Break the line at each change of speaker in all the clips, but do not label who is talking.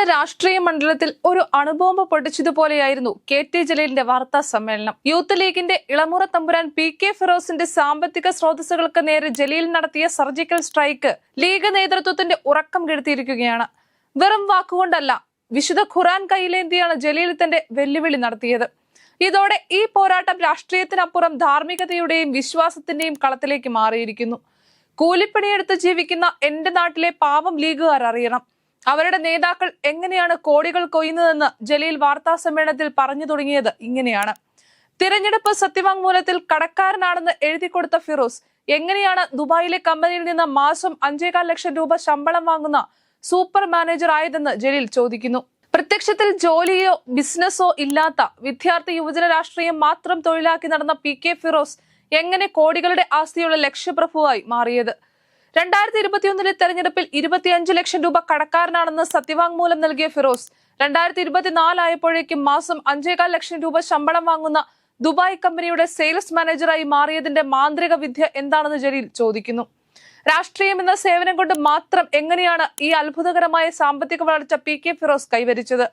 കേരളത്തിന്റെ രാഷ്ട്രീയ മണ്ഡലത്തിൽ ഒരു അണുബോംബ് പൊട്ടിച്ചതുപോലെയായിരുന്നു കെ ടി ജലീലിന്റെ വാർത്താ സമ്മേളനം. യൂത്ത് ലീഗിന്റെ ഇളമുറ തമ്പുരാൻ പി കെ ഫിറോസിന്റെ സാമ്പത്തിക സ്രോതസ്സുകൾക്ക് നേരെ ജലീൽ നടത്തിയ സർജിക്കൽ സ്ട്രൈക്ക് ലീഗ് നേതൃത്വത്തിന്റെ ഉറക്കം കെടുത്തിയിരിക്കുകയാണ്. വെറും വാക്കുകൊണ്ടല്ല വിശുദ്ധ ഖുറാൻ കയ്യിലേന്തിയാണ് ജലീൽ തന്റെ വെല്ലുവിളി നടത്തിയത്. ഇതോടെ ഈ പോരാട്ടം രാഷ്ട്രീയത്തിനപ്പുറം ധാർമ്മികതയുടെയും വിശ്വാസത്തിന്റെയും കളത്തിലേക്ക് മാറിയിരിക്കുന്നു. കൂലിപ്പണിയെടുത്ത് ജീവിക്കുന്ന എന്റെ നാട്ടിലെ പാവം ലീഗുകാർ അറിയണം. അവരുടെ നേതാക്കൾ എങ്ങനെയാണ് കോടികൾ കൊയ്യുന്നതെന്ന് ജലീൽ വാർത്താ സമ്മേളനത്തിൽ പറഞ്ഞു തുടങ്ങിയത് ഇങ്ങനെയാണ്. തിരഞ്ഞെടുപ്പ് സത്യവാങ്മൂലത്തിൽ കടക്കാരനാണെന്ന് എഴുതി കൊടുത്ത ഫിറോസ് എങ്ങനെയാണ് ദുബായിലെ കമ്പനിയിൽ നിന്ന് മാസം അഞ്ചേകാൽ ലക്ഷം രൂപ ശമ്പളം വാങ്ങുന്ന സൂപ്പർ മാനേജർ ആയതെന്ന് ജലീൽ ചോദിക്കുന്നു. പ്രത്യക്ഷത്തിൽ ജോലിയോ ബിസിനസ്സോ ഇല്ലാത്ത വിദ്യാർത്ഥി യുവജന രാഷ്ട്രീയം മാത്രം തൊഴിലാക്കി നടന്ന പി കെ ഫിറോസ് എങ്ങനെ കോടികളുടെ ആസ്തിയുള്ള ലക്ഷ്യപ്രഭുവായി മാറിയത്? രണ്ടായിരത്തി ഇരുപത്തിയൊന്നിലെ തെരഞ്ഞെടുപ്പിൽ ഇരുപത്തിയഞ്ച് ലക്ഷം രൂപ കടക്കാരനാണെന്ന് സത്യവാങ്മൂലം നൽകിയ ഫിറോസ്. രണ്ടായിരത്തി ഇരുപത്തിനാലായപ്പോഴേക്കും മാസം അഞ്ചേകാൽ ലക്ഷം രൂപ ശമ്പളം വാങ്ങുന്ന ദുബായ് കമ്പനിയുടെ സെയിൽസ് മാനേജറായി മാറിയതിന്റെ മാന്ത്രിക വിദ്യ എന്താണെന്ന് ജലീൽ ചോദിക്കുന്നു. രാഷ്ട്രീയം എന്ന സേവനം കൊണ്ട് മാത്രം എങ്ങനെയാണ് ഈ അത്ഭുതകരമായ സാമ്പത്തിക വളർച്ച പി കെ ഫിറോസ് കൈവരിച്ചത്?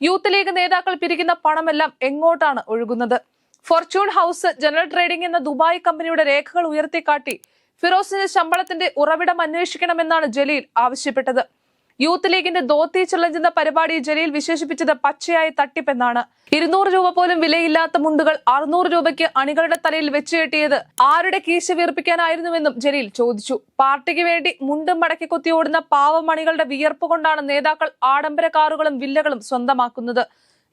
യൂത്ത് ലീഗ് നേതാക്കൾ പിരിക്കുന്ന പണമെല്ലാം എങ്ങോട്ടാണ് ഒഴുകുന്നത്? ഫോർച്യൂൺ ഹൗസ് ജനറൽ ട്രേഡിംഗ് എന്ന ദുബായ് കമ്പനിയുടെ രേഖകൾ ഉയർത്തിക്കാട്ടി ഫിറോസിന്റെ ശമ്പളത്തിന്റെ ഉറവിടം അന്വേഷിക്കണമെന്നാണ് ജലീൽ ആവശ്യപ്പെട്ടത്. യൂത്ത് ലീഗിന്റെ ദോത്തി ചലഞ്ച് പരിപാടി ജലീൽ വിശേഷിപ്പിച്ചത് പച്ചയായ തട്ടിപ്പെന്നാണ്. ഇരുന്നൂറ് രൂപ പോലും വിലയില്ലാത്ത മുണ്ടുകൾ അറുന്നൂറ് രൂപയ്ക്ക് അണികളുടെ തലയിൽ വെച്ച് കെട്ടിയത് ആരുടെ കീശ വീർപ്പിക്കാനായിരുന്നുവെന്നും ജലീൽ ചോദിച്ചു. പാർട്ടിക്ക് വേണ്ടി മുണ്ടും മടക്കി കുത്തി ഓടുന്ന പാവമണികളുടെ വിയർപ്പ് കൊണ്ടാണ് നേതാക്കൾ ആഡംബര കാറുകളും വില്ലകളും സ്വന്തമാക്കുന്നത്.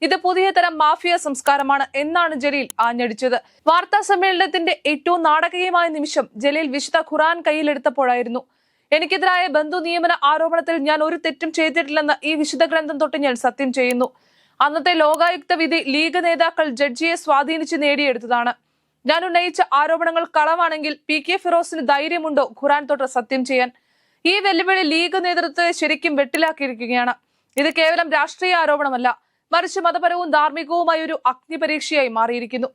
ഇത് പുതിയ തരം മാഫിയ സംസ്കാരമാണ് എന്നാണ് ജലീൽ ആഞ്ഞടിച്ചത്. വാർത്താ സമ്മേളനത്തിന്റെ ഏറ്റവും നാടകീയമായ നിമിഷം ജലീൽ വിശുദ്ധ ഖുറാൻ കയ്യിലെടുത്തപ്പോഴായിരുന്നു. എനിക്കെതിരായ ബന്ധു നിയമന ആരോപണത്തിൽ ഞാൻ ഒരു തെറ്റും ചെയ്തിട്ടില്ലെന്ന് ഈ വിശുദ്ധ ഗ്രന്ഥം തൊട്ട് ഞാൻ സത്യം ചെയ്യുന്നു. അന്നത്തെ ലോകായുക്ത വിധി ലീഗ് നേതാക്കൾ ജഡ്ജിയെ സ്വാധീനിച്ച് നേടിയെടുത്തതാണ്. ഞാൻ ഉന്നയിച്ച ആരോപണങ്ങൾ കളവാണെങ്കിൽ പി കെ ഫിറോസിന് ധൈര്യമുണ്ടോ ഖുറാൻ തൊട്ട് സത്യം ചെയ്യാൻ? ഈ വെല്ലുവിളി ലീഗ് നേതൃത്വത്തെ ശരിക്കും വെട്ടിലാക്കിയിരിക്കുകയാണ്. ഇത് കേവലം രാഷ്ട്രീയ ആരോപണമല്ല. മറിച്ച് മതപരവും ധാർമ്മികവുമായ ഒരു അഗ്നിപരീക്ഷയായി മാറിയിരിക്കുന്നു.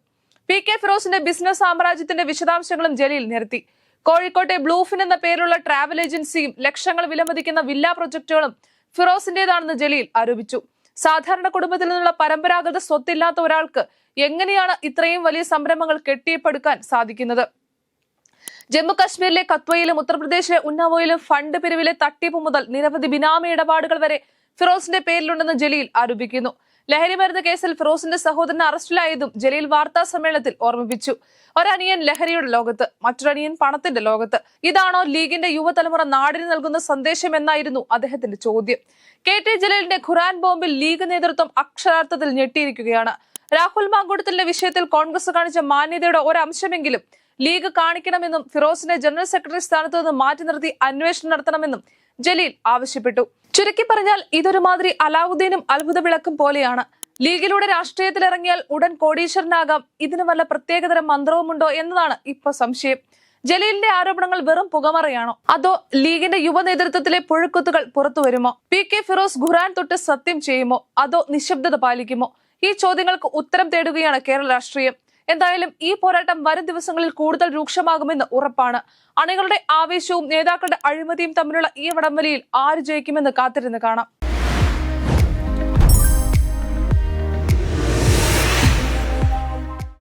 പി കെ ഫിറോസിന്റെ ബിസിനസ് സാമ്രാജ്യത്തിന്റെ വിശദാംശങ്ങളും ജലീൽ നിരത്തി. കോഴിക്കോട്ടെ ബ്ലൂഫിൻ എന്ന പേരുള്ള ട്രാവൽ ഏജൻസിയും ലക്ഷങ്ങൾ വിലമതിക്കുന്ന വില്ലാ പ്രൊജക്ടുകളും ഫിറോസിന്റേതാണെന്ന് ജലീൽ ആരോപിച്ചു. സാധാരണ കുടുംബത്തിൽ നിന്നുള്ള പരമ്പരാഗത സ്വത്തില്ലാത്ത ഒരാൾക്ക് എങ്ങനെയാണ് ഇത്രയും വലിയ സംരംഭങ്ങൾ കെട്ടിയപ്പെടുക്കാൻ സാധിക്കുന്നത്? ജമ്മു കാശ്മീരിലെ കത്വയിലും ഉത്തർപ്രദേശിലെ ഉന്നാവോയിലും ഫണ്ട് പിരിവിലെ തട്ടിപ്പ് മുതൽ നിരവധി ബിനാമി ഇടപാടുകൾ വരെ ഫിറോസിന്റെ പേരിലുണ്ടെന്ന് ജലീൽ ആരോപിക്കുന്നു. ലഹരി മരുന്ന് കേസിൽ ഫിറോസിന്റെ സഹോദരൻ അറസ്റ്റിലായതും ജലീൽ വാർത്താ സമ്മേളനത്തിൽ ഓർമ്മിപ്പിച്ചു. ഒരനിയൻ ലഹരിയുടെ ലോകത്ത് മറ്റൊരനിയൻ പണത്തിന്റെ ലോകത്ത്. ഇതാണോ ലീഗിന്റെ യുവതലമുറ നാടിന് നൽകുന്ന സന്ദേശം എന്നായിരുന്നു അദ്ദേഹത്തിന്റെ ചോദ്യം. കെ ടി ജലീലിന്റെ ഖുറാൻ ബോംബിൽ ലീഗ് നേതൃത്വം അക്ഷരാർത്ഥത്തിൽ ഞെട്ടിയിരിക്കുകയാണ്. രാഹുൽ മാങ്കൂട്ടത്തിന്റെ വിഷയത്തിൽ കോൺഗ്രസ് കാണിച്ച മാന്യതയുടെ ഒരംശമെങ്കിലും ലീഗ് കാണിക്കണമെന്നും ഫിറോസിനെ ജനറൽ സെക്രട്ടറി സ്ഥാനത്ത് നിന്ന് മാറ്റി നിർത്തി അന്വേഷണം നടത്തണമെന്നും ജലീൽ ആവശ്യപ്പെട്ടു. ചുരുക്കി പറഞ്ഞാൽ ഇതൊരു മാതിരി അലാവുദ്ദീനും അത്ഭുത വിളക്കും പോലെയാണ്. ലീഗിലൂടെ രാഷ്ട്രീയത്തിൽ ഇറങ്ങിയാൽ ഉടൻ കോടീശ്വരനാകാം. ഇതിന് വല്ല പ്രത്യേകതരം മന്ത്രവുമുണ്ടോ എന്നതാണ് ഇപ്പൊ സംശയം. ജലീലിന്റെ ആരോപണങ്ങൾ വെറും പുകമറയാണോ? അതോ ലീഗിന്റെ യുവ നേതൃത്വത്തിലെ പുഴക്കുത്തുകൾ പുറത്തു വരുമോ? പി കെ ഫിറോസ് ഖുറാൻ തൊട്ട് സത്യം ചെയ്യുമോ? അതോ നിശബ്ദത പാലിക്കുമോ? ഈ ചോദ്യങ്ങൾക്ക് ഉത്തരം തേടുകയാണ് കേരള രാഷ്ട്രീയം. എന്തായാലും ഈ പോരാട്ടം വരും ദിവസങ്ങളിൽ കൂടുതൽ രൂക്ഷമാകുമെന്ന് ഉറപ്പാണ്. അണികളുടെ ആവേശവും നേതാക്കളുടെ അഴിമതിയും തമ്മിലുള്ള ഈ വടംവലിയിൽ ആര് ജയിക്കുമെന്ന് കാത്തിരുന്ന് കാണാം.